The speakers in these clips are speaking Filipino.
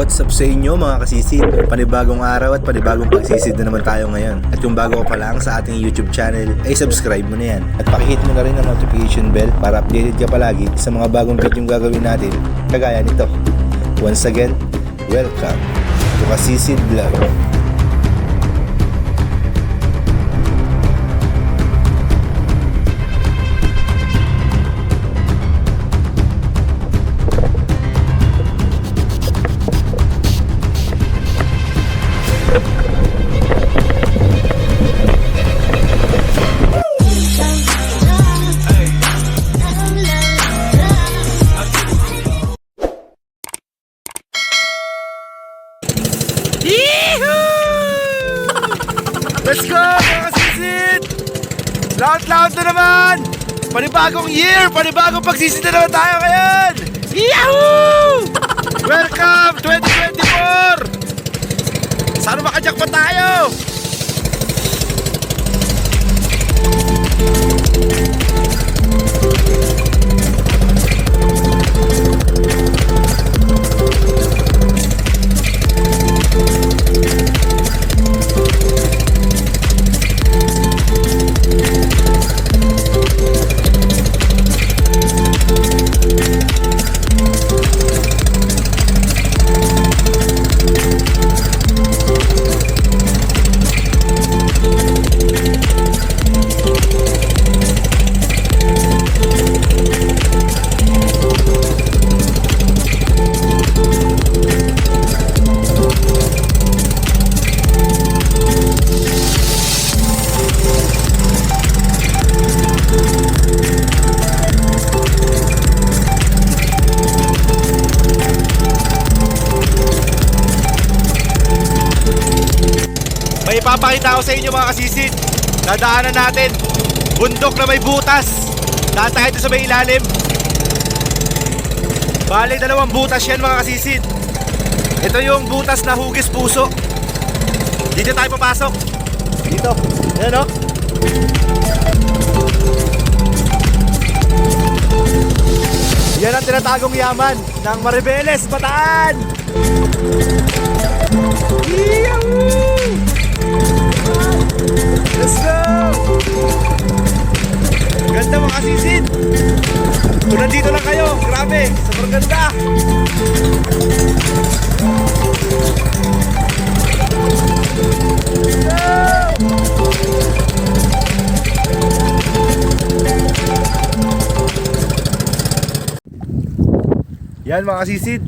What's up sa inyo mga kasisid? Panibagong araw at panibagong pagsisid na naman tayo ngayon. At kung bago ka pa lang sa ating YouTube channel, ay subscribe mo na yan. At pakihit mo na rin ang notification bell para updated ka palagi sa mga bagong video gagawin natin kagaya nito. Once again, welcome to Kasisid Vlog. Panibagong year! Panibagong pagsisid na naman tayo ngayon! Yahoo! Welcome 2024! Sana makajakpa tayo! Ipapakita ako sa inyo mga kasisid. Dadaanan natin. Bundok na may butas. Daan tayo sa may ilalim. Bale, dalawang butas yan mga kasisid. Ito yung butas na hugis puso. Dito tayo papasok. Dito. Ayan o. Yan ang tinatagong yaman ng Maribeles, Bataan! Yahoo! Let's go! Ganda mga kasisid! Kung nandito lang kayo, grabe, sobrang ganda! Yan mga kasisid.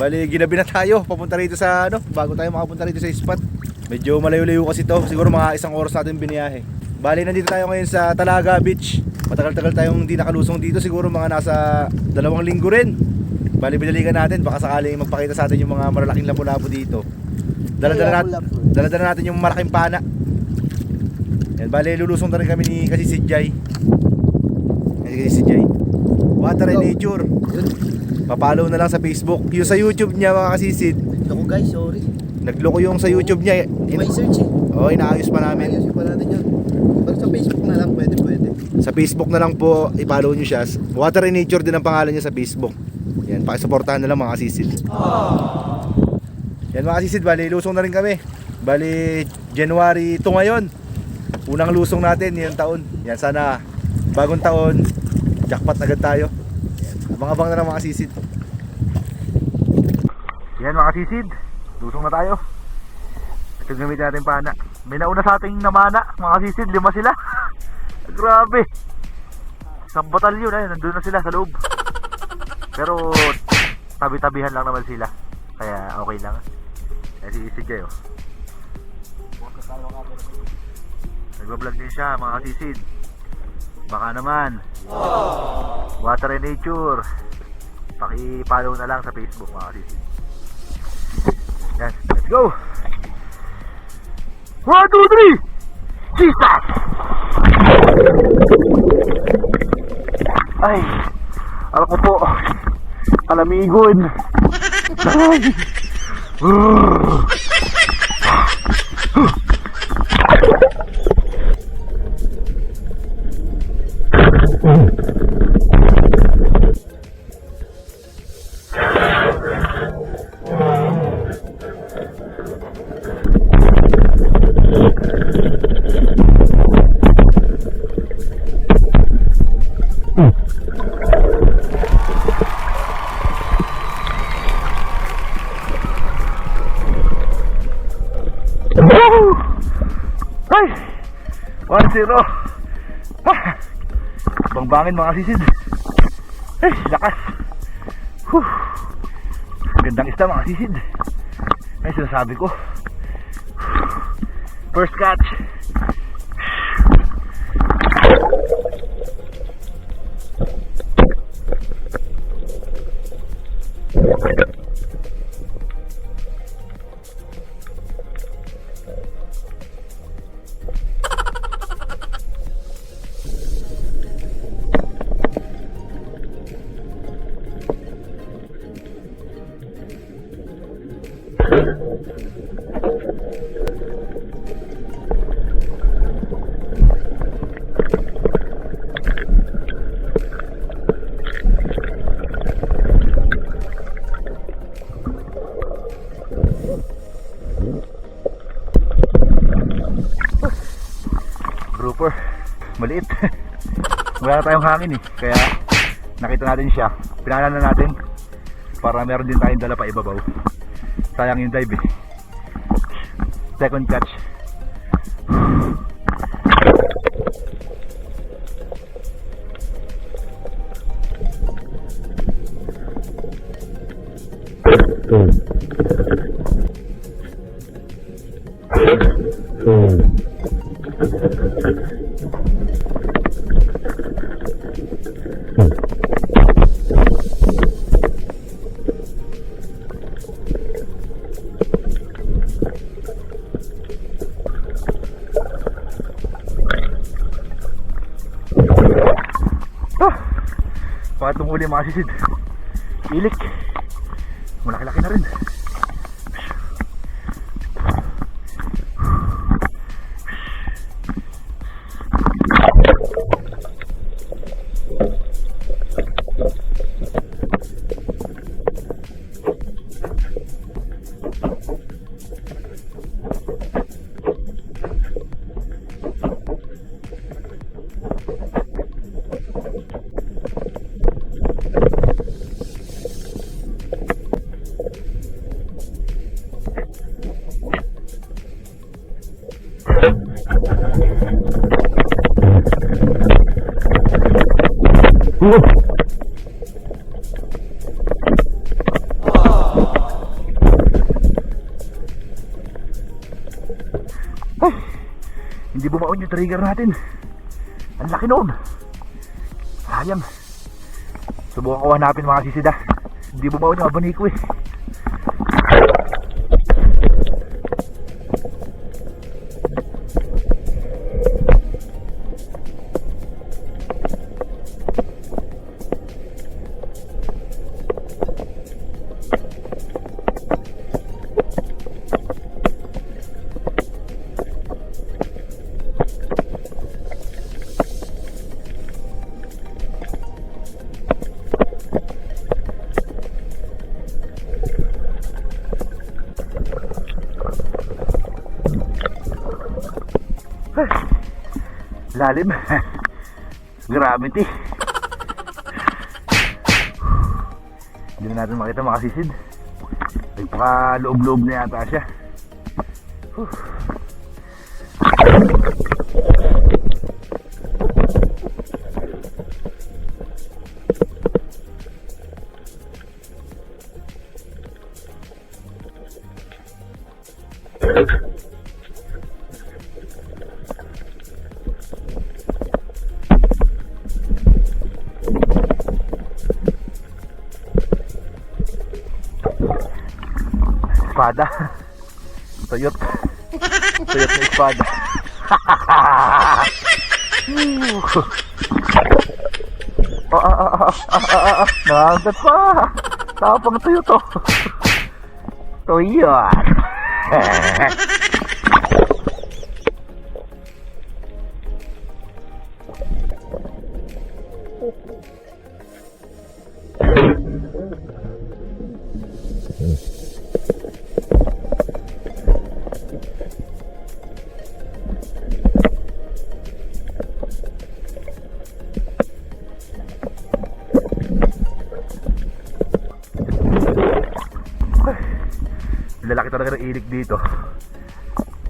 Bali, ginabi na tayo. Papunta rito sa ano, bago tayo makapunta rito sa spot. Medyo malayo-layo kasi to. Siguro mga isang oras natin biniyahe. Bali, nandito tayo ngayon sa Talaga Beach. Matagal-tagal tayong hindi nakalusong dito. Siguro mga nasa dalawang linggo rin. Bali, binalikan natin. Baka sakaling magpakita sa atin yung mga malalaking lapu-lapu dito. Dala-dala natin, dala-dala natin yung malaking pana. Yan, bali, lulusong na rin kami ni kasi si Jai. Kasi si Jai. Water and Nature. Papalo na lang sa Facebook. Yung sa YouTube niya mga kasisid, Ako guys, sorry. nagloko yung sa YouTube niya. May In- search eh. oh, inaayos pa namin. Ayusin pa natin yun. Pag sa Facebook na lang, pwede, pwede. Sa Facebook na lang po, i-follow nyo siya. Water and Nature din ang pangalan niya sa Facebook. Yan, pakisuportahan na lang mga kasisid. Yan mga kasisid, bali, lusong na rin kami. Bali, January 2 ngayon. Unang lusong natin ngayong taon. Yan, sana bagong taon, jackpot agad tayo. Abang-abang na lang mga kasisid. Yan mga kasisid, lusong na tayo. Ito gamitin natin pana. May nauna sa ating namana, mga kasisid, lima sila. Grabe. Isang batalyon ay nandun na sila sa loob. Pero tabi-tabihan lang naman sila. Kaya okay lang. Kasi isig kayo. Nagbablog din siya mga kasisid. Baka naman. Water and Nature. Paki-follow na lang sa Facebook mga kasisid. Yan, let's go! One, two, three! Jesus! Ay, alam ko po, alamigon. Ay. Urgh. Zero. Ah, bangbangin mga sisid. Ay, lakas. Whew. Gandang isda mga sisid. Ay, sinasabi ko. First catch. Maliit. Wala na tayong hangin eh kaya nakita natin siya. Pinahanan na natin para meron din tayong dala pa ibabaw. Sayang yung dive eh. Second catch. Ah, pangatlong Ay, hindi bumaon yung trigger natin. Ang laki noon. Sayang. Subukan ko hanapin mga sisida. Hindi bumaon yung abaniko eh. Lalim. Gravity. Hindi na natin makita makasisid. Nagpaka loob-loob na yata siya. Espada. Tuyot. Tuyot na espada. Ah, ah, ah, ah, ah, ah, ah, Nakagat pa. Tapang tuyot to. Tuyot. Lalaki talaga ilik dito.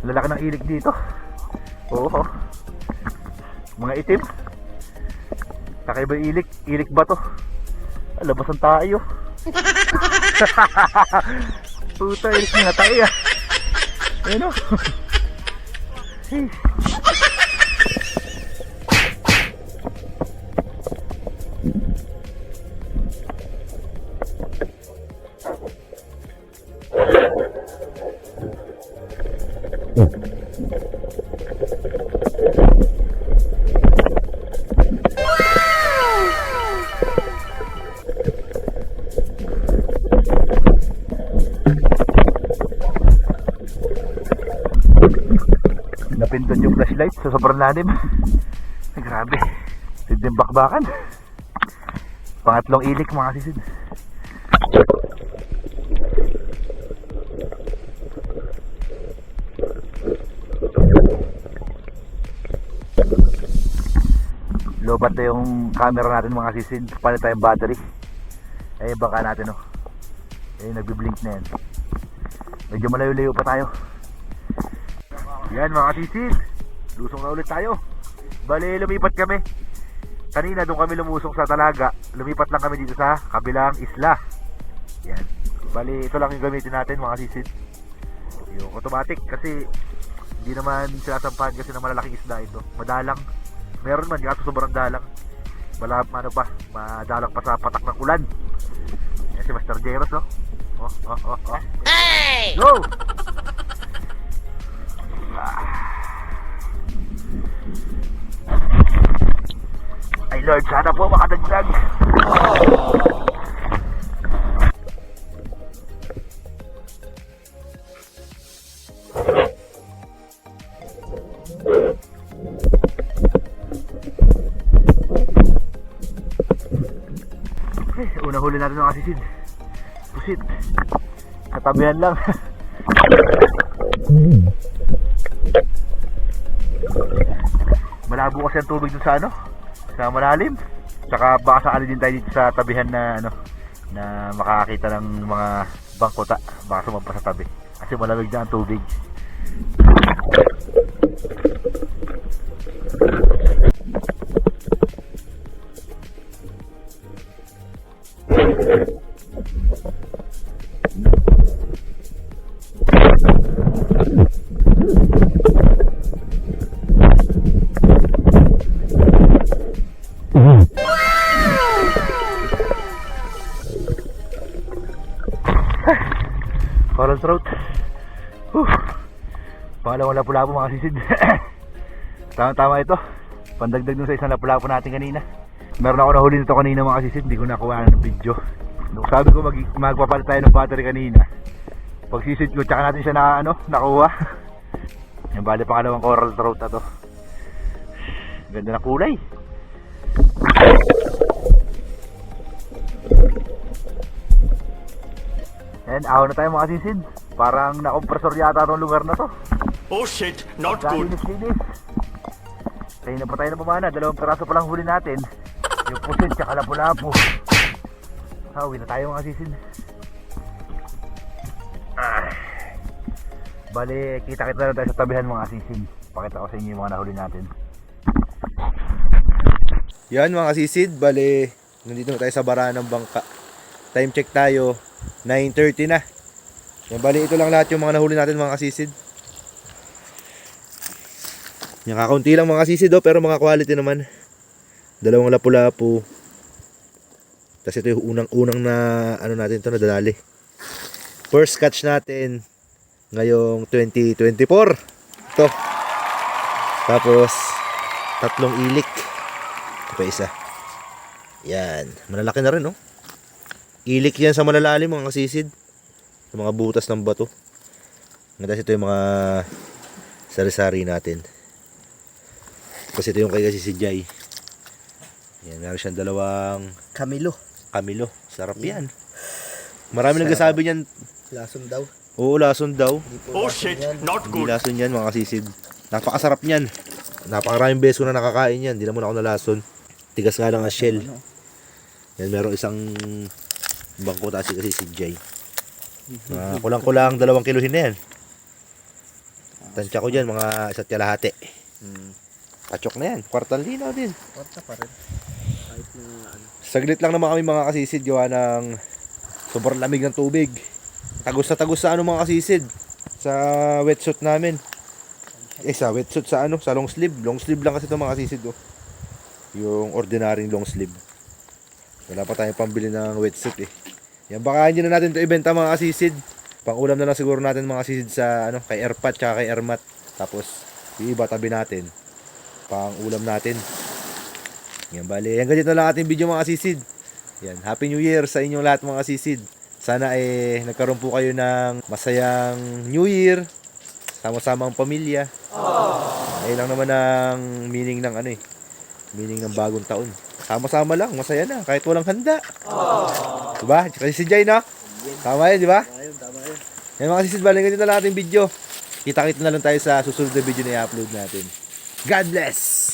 Lalaki ng ilik dito. Oo. Mga itim. Kakaiba yung ilik. Ilik ba to? Labasan tayo. Puta, ilik nga tayo ah. Ayun o. Hey. Yung flashlight sa sobrang lalim. Ay, grabe. Sidin bakbakan. Pangatlong ilik mga sisid. Lobat na yung camera natin mga sisid. Palit tayong battery. Eh, baka natin oh. Eh, nagbi-blink na yan. Medyo malayo-layo pa tayo. Yan mga sisid. Lusong na ulit tayo. Bale, lumipat kami. Kanina doon kami lumusong sa Talaga. Lumipat lang kami dito sa kabilang isla. Yan. Bale, ito lang yung gamitin natin mga sisid. Yung automatic kasi hindi naman sinasampahan kasi ng malalaking isda ito. Madalang. Meron man, kaso sobrang dalang. Wala, ano pa, madalang pa sa patak ng ulan. Yan si Master Jeros, oh. Oh, oh, oh, oh. Hey! Go! Lord, sana po makadagdag. Eh, una huli natin ng asisid. Pusit. Katabihan lang. Malabo kasi ang tubig dun sa ano, sa malalim. Tsaka baka sakali din tayo dito sa tabihan na ano, na makakakita ng mga bangkota. Baka sumampa sa tabi. Kasi malamig na ang tubig. Coral lapu-lapu mga sisid. Tama-tama ito. Pandagdag dun sa isang lapu-lapu natin kanina. Meron ako nahuli nito kanina mga sisid. Hindi ko nakuha ng video. Nung sabi ko mag magpapalit tayo ng battery kanina. Pag sisid ko, tsaka natin siya na ano, nakuha. Yung bali pangalawang coral throat na to. Ganda na kulay. And ahaw na tayo mga sisid. Parang na-compressor yata itong lugar na to. Oh shit, not good. Linis-linis. Kaya na pa tayo na pumana. Dalawang peraso pa lang huli natin. Yung pusit tsaka lapu-lapu. Hawi na tayo mga sisid. Ah. Bali, kita-kita na tayo sa tabihan mga sisid. Pakita ko sa inyo yung mga nahuli natin. Yan mga sisid, bali, nandito na tayo sa bara ng bangka. Time check tayo, 9.30 na. Yan, bali, ito lang lahat yung mga nahuli natin mga kasisid. Yan, kakaunti lang mga kasisid oh, pero mga quality naman. Dalawang lapu-lapu. Tapos ito yung unang-unang na, ano natin to nadalali. First catch natin ngayong 2024. Ito. Tapos, tatlong ilik. Ito pa isa. Yan. Malalaki na rin, no? Ilik yan sa malalalim, mga kasisid. Sa mga butas ng bato. Ngayon ito yung mga sari-sari natin. Kasi ito yung kay kasi si Jai. Yan, meron siyang dalawang Camilo. kamilo. Sarap yan. Marami nagsasabi niyan, Lason daw. oo, lason daw. Oh lason shit, yan. not Hindi good. lason yan mga kasisid. Napakasarap niyan. Napakaraming beses ko na nakakain yan. Hindi naman ako nalason. Tigas nga lang ang shell. Ano? Yan, meron isang bangko taas kasi si Jay. Uh, kulang-kulang dalawang kilohin na yan. Tansya ko dyan, mga isa't kalahati. Hmm. Kachok na yan. Kwartang linaw din. Kwarta pa rin. Kahit na ano. Saglit lang naman kami mga kasisid gawa ng sobrang lamig ng tubig. Tagos na tagos sa ano mga kasisid. Sa wetsuit namin. Eh sa wetsuit sa ano, sa long sleeve. Long sleeve lang kasi ito mga kasisid oh. Yung ordinaryong long sleeve. Wala pa tayong pambili ng wetsuit eh. Yan baka hindi na natin ito ibenta mga kasisid. Pangulam na lang siguro natin mga kasisid sa ano, kay Airpat tsaka kay Airmat. Tapos yung iba tabi natin. Pang ulam natin. Yan bali, yan ganito lang ating video mga kasisid. Yan, Happy New Year sa inyong lahat mga kasisid. Sana eh nagkaroon po kayo ng masayang New Year. Sama-samang pamilya. Ayun lang naman ang meaning ng ano eh. Meaning ng bagong taon. Sama-sama lang, masaya na kahit walang handa. Diba? Kasi si Jay no? Tama yun, di ba? Ayun, tama yun. Yan mga kasisid, bali ganito lang ating video. Kita-kita na lang tayo sa susunod na video na i-upload natin. God bless!